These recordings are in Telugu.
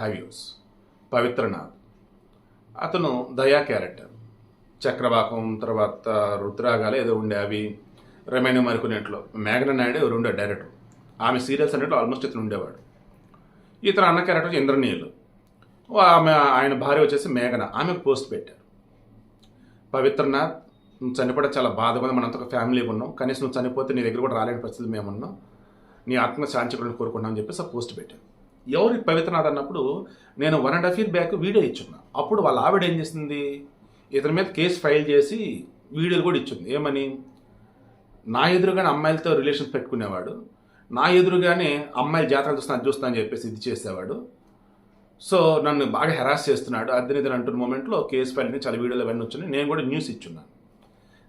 హైవ్యూస్. పవిత్రనాథ్. అతను దయా క్యారెక్టర్. చక్రవాకం తర్వాత రుద్రాగాలు ఏదో ఉండే అవి. రెమైన్ మరికొన్నిట్లో మేఘన నాయుడు ఎవరు ఉండే డైరెక్టర్. ఆమె సీరియల్స్ అన్నిట్లో ఆల్మోస్ట్ ఇతను ఉండేవాడు. ఇతను అన్న క్యారెక్టర్ ఇంద్రనీయులు. ఆమె ఆయన భార్య వచ్చేసి మేఘన. ఆమెకు పోస్ట్ పెట్టారు. పవిత్రనాథ్ నువ్వు చనిపోవడం చాలా బాధగా ఉంది. మనంతా ఒక ఫ్యామిలీ ఉన్నాం. కనీసం నువ్వు చనిపోతే నీ దగ్గర కూడా రాలేని పరిస్థితులు మేము ఉన్నాం నీ ఆత్మ శాంతి కోరుకున్నాం అని చెప్పేసి ఆ పోస్ట్ పెట్టాను ఎవరి పవిత్రనాథ్ అన్నప్పుడు నేను one and half year back video ఇచ్చున్నా. అప్పుడు వాళ్ళ ఆవిడ ఏం చేసింది? ఇతని మీద కేసు ఫైల్ చేసి వీడియోలు కూడా ఇచ్చింది. ఏమని? నా ఎదురుగానే అమ్మాయిలతో రిలేషన్స్ పెట్టుకునేవాడు. నా ఎదురుగానే అమ్మాయిలు జాతర చూస్తాను అది అని చెప్పేసి ఇది చేసేవాడు. సో నన్ను బాగా హెరాస్ చేస్తున్నాడు. అద్దెని ఇదని అంటున్న మూమెంట్లో కేసు ఫైల్ చాలా వీడియోలు అవన్నీ వచ్చినాయి. నేను కూడా న్యూస్ ఇచ్చున్నాను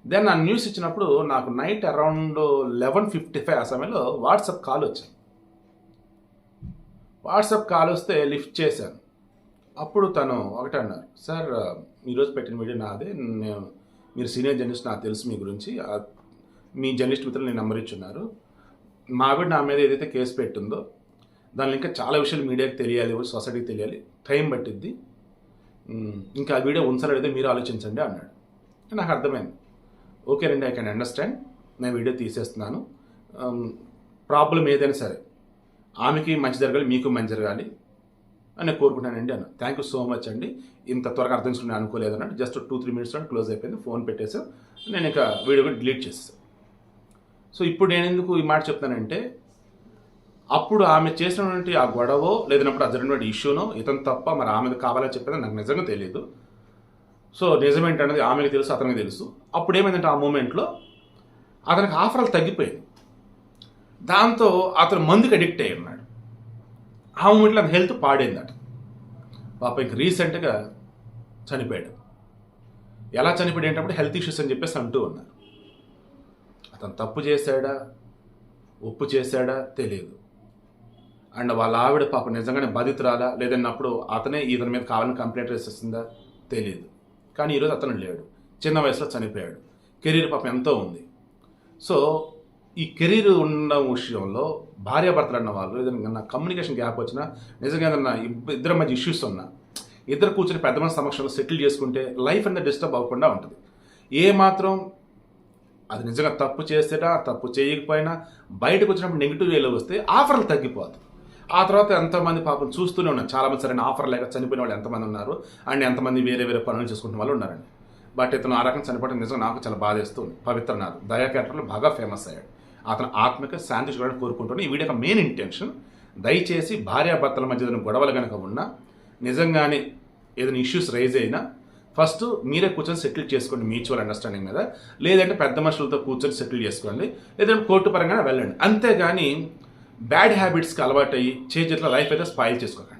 దెన్ ఆ న్యూస్ ఇచ్చినప్పుడు నాకు night around eleven fifty five ఆ సమయంలో వాట్సాప్ కాల్ వచ్చింది. వాట్సాప్ కాల్ వస్తే లిఫ్ట్ చేశాను. అప్పుడు తను ఒకటే అన్నారు సార్ ఈరోజు పెట్టిన వీడియో నాదే. నేను మీరు సీనియర్ జర్నలిస్ట్ నాకు తెలుసు మీ గురించి. మీ జర్నలిస్ట్ మిత్రులు నేను నెంబర్ ఇచ్చున్నారు. మా ఆవిడ నా మీద ఏదైతే కేసు పెట్టిందో దానిలో ఇంకా చాలా విషయాలు మీడియాకి తెలియాలి సొసైటీకి తెలియాలి. టైం పట్టిద్ది. ఇంకా ఆ వీడియో ఉంచాలైతే మీరు ఆలోచించండి అన్నాడు. నాకు అర్థమైంది. ఓకే రండి ఐ కెన్ అండర్స్టాండ్. నేను వీడియో తీసేస్తున్నాను. ప్రాబ్లం ఏదైనా సరే ఆమెకి మంచి జరగాలి మీకు మంచి జరగాలి అని నేను కోరుకుంటానండి అన్న. థ్యాంక్ యూ సో మచ్ అండి. ఇంత త్వరగా అర్థం చేసుకుని నేను అనుకోలేదు అన్నాడు just two three minutes close అయిపోయింది. ఫోన్ పెట్టేసి నేను ఇంకా వీడియో కూడా డిలీట్ చేసేసాను సో ఇప్పుడు నేను ఎందుకు ఈ మాట చెప్తానంటే అప్పుడు ఆమె చేసినటువంటి ఆ గొడవ లేదన్నప్పుడు ఆ జరిగినటువంటి ఇష్యూనో ఇతను తప్ప మరి ఆమె కావాలని చెప్పేది నాకు నిజంగా తెలియదు సో నిజమేంటనేది ఆమెకి తెలుసు అతనికి తెలుసు. అప్పుడు ఏమైందంటే ఆ మూమెంట్లో అతనికి ఆఫర్లు తగ్గిపోయింది దాంతో అతను మందుకి అడిక్ట్ అయి ఉన్నాడు. ఆ మూమెంట్లో అతని హెల్త్ పాడైందట. పాప ఇంక రీసెంట్గా చనిపోయాడు. ఎలా చనిపోయాడు ఏంటప్పుడు హెల్త్ ఇష్యూస్ అని చెప్పేసి అంటూ ఉన్నారు. అతను తప్పు చేశాడా? ఒప్పు చేశాడా? తెలియదు. అండ్ వాళ్ళ ఆవిడ పాప నిజంగానే బాధితురాలా? లేదన్నప్పుడు అతనే ఇతని మీద కావాలని కంప్లైంట్ చేసేసిందా తెలియదు. కానీ ఈరోజు అతను లేడు. చిన్న వయసులో చనిపోయాడు. కెరీర్ పాపం ఎంతో ఉంది. సో ఈ కెరీర్ ఉన్న విషయంలో భార్యాభర్తలు అన్న వాళ్ళు ఏదైనా కమ్యూనికేషన్ గ్యాప్ వచ్చినా నిజంగా ఏదన్నా ఇద్దరి మధ్య ఇష్యూస్ ఉన్నా ఇద్దరు కూర్చొని పెద్ద మంది సమక్షంలో సెటిల్ చేసుకుంటే లైఫ్ అనేది డిస్టర్బ్ అవ్వకుండా ఉంటుంది. ఏ మాత్రం అది నిజంగా తప్పు చేసేటా తప్పు చేయకపోయినా బయటకు వచ్చినప్పుడు నెగిటివ్ వేలో వస్తే ఆఫర్లు తగ్గిపోతాయి. ఆ తర్వాత ఎంతమంది పాపం చూస్తూనే ఉన్నారు. చాలామంది సరైన ఆఫర్ లేక చనిపోయిన వాళ్ళు ఎంతమంది ఉన్నారు అండ్ ఎంతమంది వేరే వేరే పనులు చేసుకుంటున్న వాళ్ళు ఉన్నారండి. బట్ ఇతను ఆ రకం చనిపోవడం నిజంగా నాకు చాలా బాధేస్తుంది. పవిత్రనాథ్ దయా క్యారెక్టర్లో బాగా ఫేమస్ అయ్యాడు. అతను ఆత్మక శాంతి చూడాలని కోరుకుంటున్నాను ఈ వీడియో మెయిన్ ఇంటెన్షన్ దయచేసి భార్యాభర్తల మధ్య ఏదైనా గొడవలు కనుక ఉన్నా నిజంగానే ఏదైనా ఇష్యూస్ రైజ్ అయినా ఫస్ట్ మీరే కూర్చొని సెటిల్ చేసుకోండి మ్యూచువల్ అండర్స్టాండింగ్ మీద. లేదంటే పెద్ద మనుషులతో కూర్చొని సెటిల్ చేసుకోండి. లేదంటే కోర్టు పరంగానే వెళ్ళండి. అంతేగాని బ్యాడ్ హ్యాబిట్స్కి అలవాటు అయ్యి చేతిలో లైఫ్ అయితే స్పాయిల్ చేసుకోకండి.